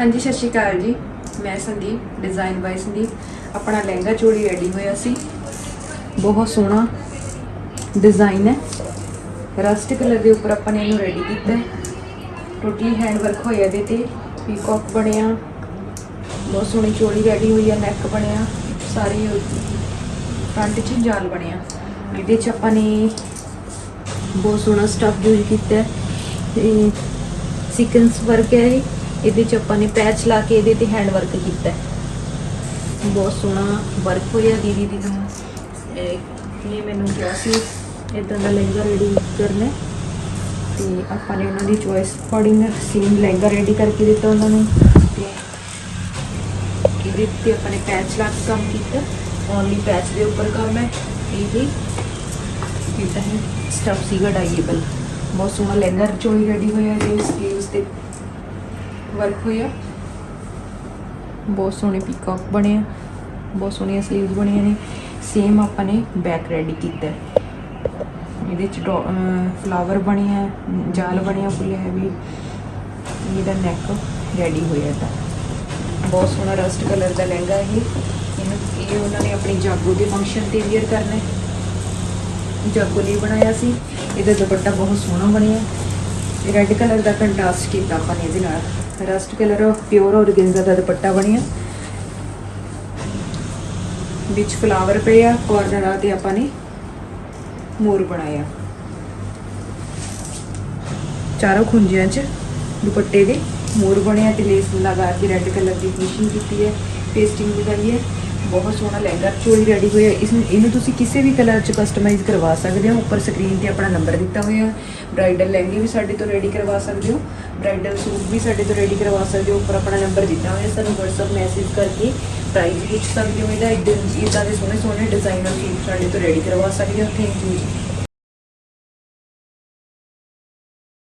ਹਾਂਜੀ, ਸਤਿ ਸ਼੍ਰੀ ਅਕਾਲ ਜੀ। ਮੈਂ ਸੰਦੀਪ ਡਿਜ਼ਾਈਨ ਬਾਈ ਸੰਦੀਪ। ਆਪਣਾ ਲਹਿੰਗਾ ਚੋਲੀ ਰੈਡੀ ਹੋਇਆ ਸੀ। ਬਹੁਤ ਸੋਹਣਾ ਡਿਜ਼ਾਈਨ ਹੈ। ਰਸਟ ਕਲਰ ਦੇ ਉੱਪਰ ਆਪਾਂ ਨੇ ਇਹਨੂੰ ਰੈਡੀ ਕੀਤਾ ਹੈ। ਟੋਟਲੀ ਹੈਂਡ ਵਰਕ ਹੋਇਆ ਇਹਦੇ ਤੇ। ਪੀਕੌਕ ਬਣਿਆ। ਬਹੁਤ ਸੋਹਣੀ ਚੋਲੀ ਰੈਡੀ ਹੋਈ ਹੈ ਨੈਕ ਬਣਿਆ। ਸਾਰੀ ਫਰੰਟ 'ਚ ਜਾਲ ਬਣਿਆ। ਇਹਦੇ 'ਚ ਆਪਾਂ ਨੇ ਬਹੁਤ ਸੋਹਣਾ ਸਟੱਫ ਯੂਜ਼ ਕੀਤਾ ਹੈ। ਤੇ ਸੀਕੁਐਂਸ ਵਰਕ ਹੈ ਇਹ। ਇਹਦੇ ਚ ਆਪਾਂ ਨੇ ਪੈਚ ਲਾ ਕੇ ਇਹਦੇ ਤੇ ਹੈਂਡ ਵਰਕ ਕੀਤਾ ਬਹੁਤ ਸੋਹਣਾ ਵਰਕ ਹੋਇਆ ਦੀਦੀ ਦੀ ਦਾ ਇਹ ਮੈਨੂੰ ਕਿਹਾ ਸੀ ਇਦਾਂ ਦਾ ਲਹਿੰਗਾ ਰੈਡੀ ਕਰਨਾ ਹੈ। ਤੇ ਆਪਾਂ ਨੇ ਉਹਨਾਂ ਦੀ choice according same lehenga ready ਕਰਕੇ ਦਿੱਤਾ ਉਹਨਾਂ ਨੂੰ। ਤੇ ਇਹਦੇ ਤੇ ਆਪਾਂ ਨੇ ਪੈਚ ਲਾ ਕੇ ਕੰਮ ਕੀਤਾ। ਓਨਲੀ ਪੈਚ ਦੇ ਉੱਪਰ ਕੰਮ ਹੈ। ਇਹ ਵੀ ਕੀਤਾ ਹੈ ਸਟਫ ਸੀਗਾ ਡਾਈਏਬਲ ਬਹੁਤ ਸੋਹਣਾ ਲਹਿੰਗਾ ਚੋਈ ਰੈਡੀ ਹੋਇਆ ਇਹਦੇ ਸਲੀਵਸ ਤੇ। ਵਰਕ ਹੋਇਆ ਬਹੁਤ ਸੋਹਣੇ ਪੀਕੌਕ ਬਣੇ ਆ। ਬਹੁਤ ਸੋਹਣੀਆਂ ਸਲੀਵਸ ਬਣੀਆਂ ਨੇ। ਸੇਮ ਆਪਾਂ ਨੇ ਬੈਕ ਰੈਡੀ ਕੀਤਾ। ਇਹਦੇ ਚ ਫਲਾਵਰ ਬਣਿਆ ਹੈ, ਜਾਲ ਬਣਿਆ ਫੁੱਲ ਹੈਵੀ ਇਹਦਾ ਨੈਕ ਰੈਡੀ ਹੋਇਆ ਤਾਂ ਬਹੁਤ ਸੋਹਣਾ ਰਸਟ ਕਲਰ ਦਾ ਲਹਿੰਗਾ ਇਹ। ਇਹਨੂੰ ਇਹ ਉਹਨਾਂ ਨੇ ਆਪਣੀ ਜਾਗੋ ਦੇ ਫੰਕਸ਼ਨ ਤੇ ਵੇਅਰ ਕਰਨਾ ਜਾਗੋ ਲਈ ਬਣਾਇਆ ਸੀ। ਇਹਦਾ ਦੁਪੱਟਾ ਬਹੁਤ ਸੋਹਣਾ ਬਣਿਆ। ਰੈੱਡ ਕਲਰ ਦਾ ਕੰਟਰਾਸਟ ਕੀਤਾ ਆਪਾਂ ਨੇ ਇਹਦੇ ਨਾਲ। Rust colour of pure organza ਦਾ ਦੁਪੱਟਾ ਬਣਿਆ। ਵਿੱਚ ਫਲਾਵਰ ਪਏ ਆ ਕਾਰਨਰਾਂ ਤੇ ਆਪਾਂ ਨੇ ਮੋਰ ਬਣਾਇਆ। ਚਾਰੋਂ ਖੁੰਝਿਆਂ 'ਚ ਦੁਪੱਟੇ ਦੇ ਮੋਰ ਬਣਿਆ ਤੇ ਲੇਸ ਲਗਾ ਕੇ ਰੈੱਡ ਕਲਰ ਦੀ ਫਿਨਿਸ਼ਿੰਗ ਕੀਤੀ ਹੈ ਪੇਸਟਿੰਗ ਲਗਾਈ ਹੈ। ਬਹੁਤ ਸੋਹਣਾ ਲਹਿੰਗਾ, ਚੋਲੀ ਰੈਡੀ ਹੋਇਆ ਇਸ ਇਹਨੂੰ ਤੁਸੀਂ ਕਿਸੇ ਵੀ ਕਲਰ 'ਚ ਕਸਟਮਾਈਜ਼ ਕਰਵਾ ਸਕਦੇ ਹੋ। ਉੱਪਰ ਸਕਰੀਨ ਤੇ ਆਪਣਾ ਨੰਬਰ ਦਿੱਤਾ ਹੋਇਆ ਬ੍ਰਾਈਡਲ ਲਹਿੰਗੇ ਵੀ ਸਾਡੇ ਤੋਂ ਰੈਡੀ ਕਰਵਾ ਸਕਦੇ ਹੋ। ਬ੍ਰਾਈਡਲ ਸੂਟ ਵੀ ਸਾਡੇ ਤੋਂ ਰੈਡੀ ਕਰਵਾ ਸਕਦੇ ਹੋ। ਉੱਪਰ ਆਪਣਾ ਨੰਬਰ ਦਿੱਤਾ ਹੋਇਆ ਸਾਨੂੰ WhatsApp ਮੈਸੇਜ ਕਰਕੇ ਪ੍ਰਾਈਸ ਪੁੱਛ ਸਕਦੇ ਹੋ। ਇਹਦਾ ਇਦਾਂ ਇਦਾਂ ਦੇ ਸੋਹਣੇ ਸੋਹਣੇ ਡਿਜ਼ਾਈਨਰ ਸੂਟ ਸਾਡੇ ਤੋਂ ਰੈਡੀ ਕਰਵਾ ਸਕਦੇ ਹੋ। Thank you